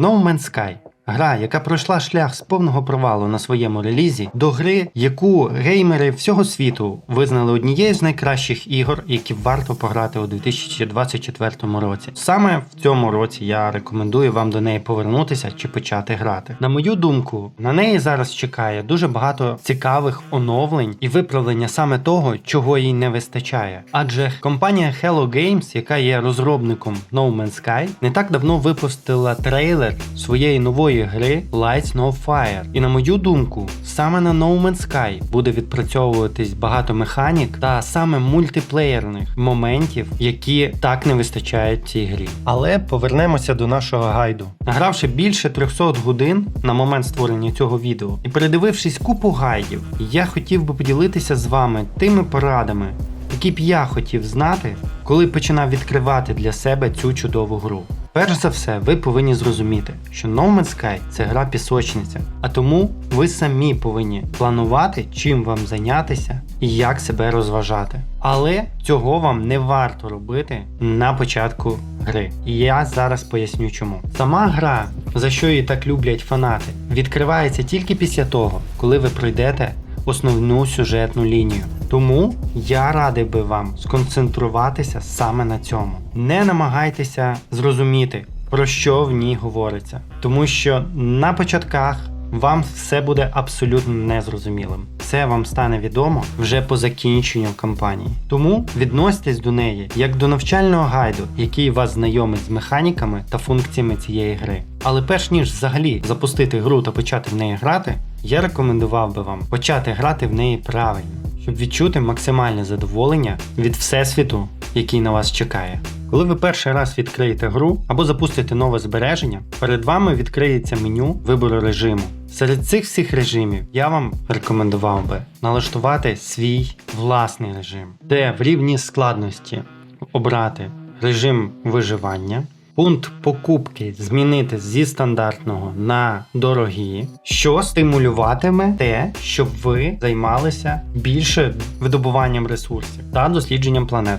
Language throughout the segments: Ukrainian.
No Man's Sky. Гра, яка пройшла шлях з повного провалу на своєму релізі, до гри, яку геймери всього світу визнали однією з найкращих ігор, які варто пограти у 2024 році. Саме в цьому році я рекомендую вам до неї повернутися чи почати грати. На мою думку, на неї зараз чекає дуже багато цікавих оновлень і виправлення саме того, чого їй не вистачає. Адже компанія Hello Games, яка є розробником No Man's Sky, не так давно випустила трейлер своєї нової гри Lights No Fire. І на мою думку, саме на No Man's Sky буде відпрацьовуватись багато механік та саме мультиплеєрних моментів, які так не вистачають цій грі. Але повернемося до нашого гайду. Награвши більше 300 годин на момент створення цього відео і передивившись купу гайдів, я хотів би поділитися з вами тими порадами, які б я хотів знати, коли починав відкривати для себе цю чудову гру. Перш за все, ви повинні зрозуміти, що No Man's Sky – це гра пісочниця, а тому ви самі повинні планувати, чим вам зайнятися і як себе розважати. Але цього вам не варто робити на початку гри. І я зараз поясню чому. Сама гра, за що її так люблять фанати, відкривається тільки після того, коли ви пройдете основну сюжетну лінію. Тому я радив би вам сконцентруватися саме на цьому. Не намагайтеся зрозуміти, про що в ній говориться, тому що на початках вам все буде абсолютно незрозумілим. Все вам стане відомо вже по закінченню кампанії. Тому відноситесь до неї як до навчального гайду, який вас знайомить з механіками та функціями цієї гри. Але перш ніж взагалі запустити гру та почати в неї грати, я рекомендував би вам почати грати в неї правильно, щоб відчути максимальне задоволення від всесвіту, який на вас чекає. Коли ви перший раз відкриєте гру або запустите нове збереження, перед вами відкриється меню вибору режиму. Серед цих всіх режимів я вам рекомендував би налаштувати свій власний режим, де в рівні складності обрати режим виживання. Пункт покупки змінити зі стандартного на дорогі, що стимулюватиме те, щоб ви займалися більше видобуванням ресурсів та дослідженням планет.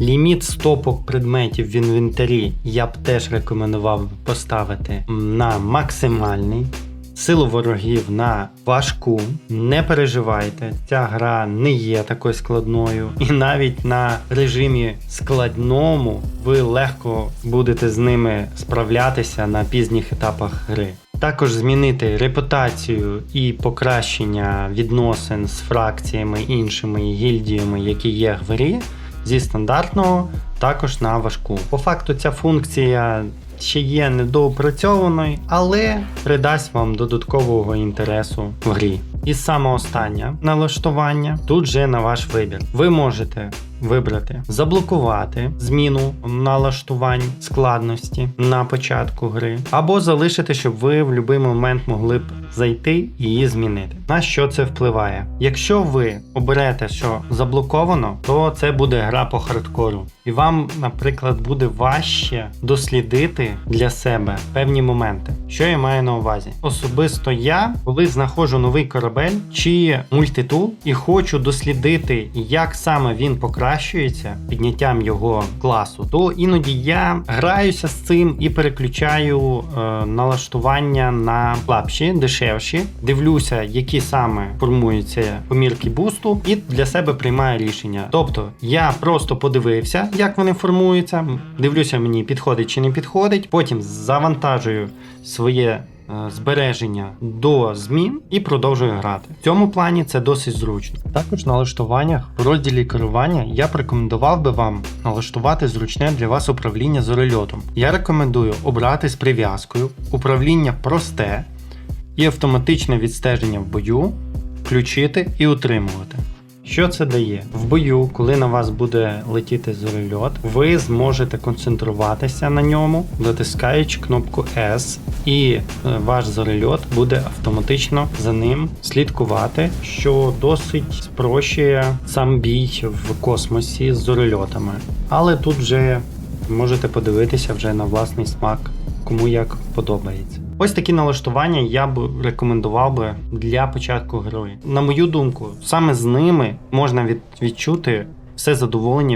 Ліміт стопок предметів в інвентарі я б теж рекомендував поставити на максимальний. Силу ворогів на важку. Не переживайте, ця гра не є такою складною. І навіть на режимі складному ви легко будете з ними справлятися на пізніх етапах гри. Також змінити репутацію і покращення відносин з фракціями іншими гільдіями, які є в грі, зі стандартного також на важку. По факту ця функція ще є недоопрацьованою, але придасть вам додаткового інтересу в грі. І саме останнє налаштування тут же на ваш вибір. Ви можете вибрати заблокувати зміну налаштувань складності на початку гри, або залишити, щоб ви в будь-який момент могли б зайти і її змінити. На що це впливає? Якщо ви оберете, що заблоковано, то це буде гра по хардкору. І вам, наприклад, буде важче дослідити для себе певні моменти. Що я маю на увазі? Особисто я, коли знаходжу новий корабель чи мультитул і хочу дослідити, як саме він покращується підняттям його класу, то іноді я граюся з цим і переключаю е, налаштування на слабші, дешевші, дивлюся, які саме формуються помірки бусту, і для себе приймаю рішення. Тобто я просто подивився, як вони формуються, дивлюся, мені підходить чи не підходить. Потім завантажую своє збереження до змін і продовжую грати. В цьому плані це досить зручно. Також в налаштуваннях в розділі керування я б рекомендував би вам налаштувати зручне для вас управління зорольотом. Я рекомендую обрати з прив'язкою управління просте і автоматичне відстеження в бою, включити і утримувати. Що це дає? В бою, коли на вас буде летіти зорельот, ви зможете концентруватися на ньому, натискаючи кнопку S, і е, ваш зорельот буде автоматично за ним слідкувати, що досить спрощує сам бій в космосі з зорельотами. Але тут вже можете подивитися вже на власний смак, кому як подобається. Ось такі налаштування я б рекомендував би для початку гри. На мою думку, саме з ними можна від, відчути все задоволення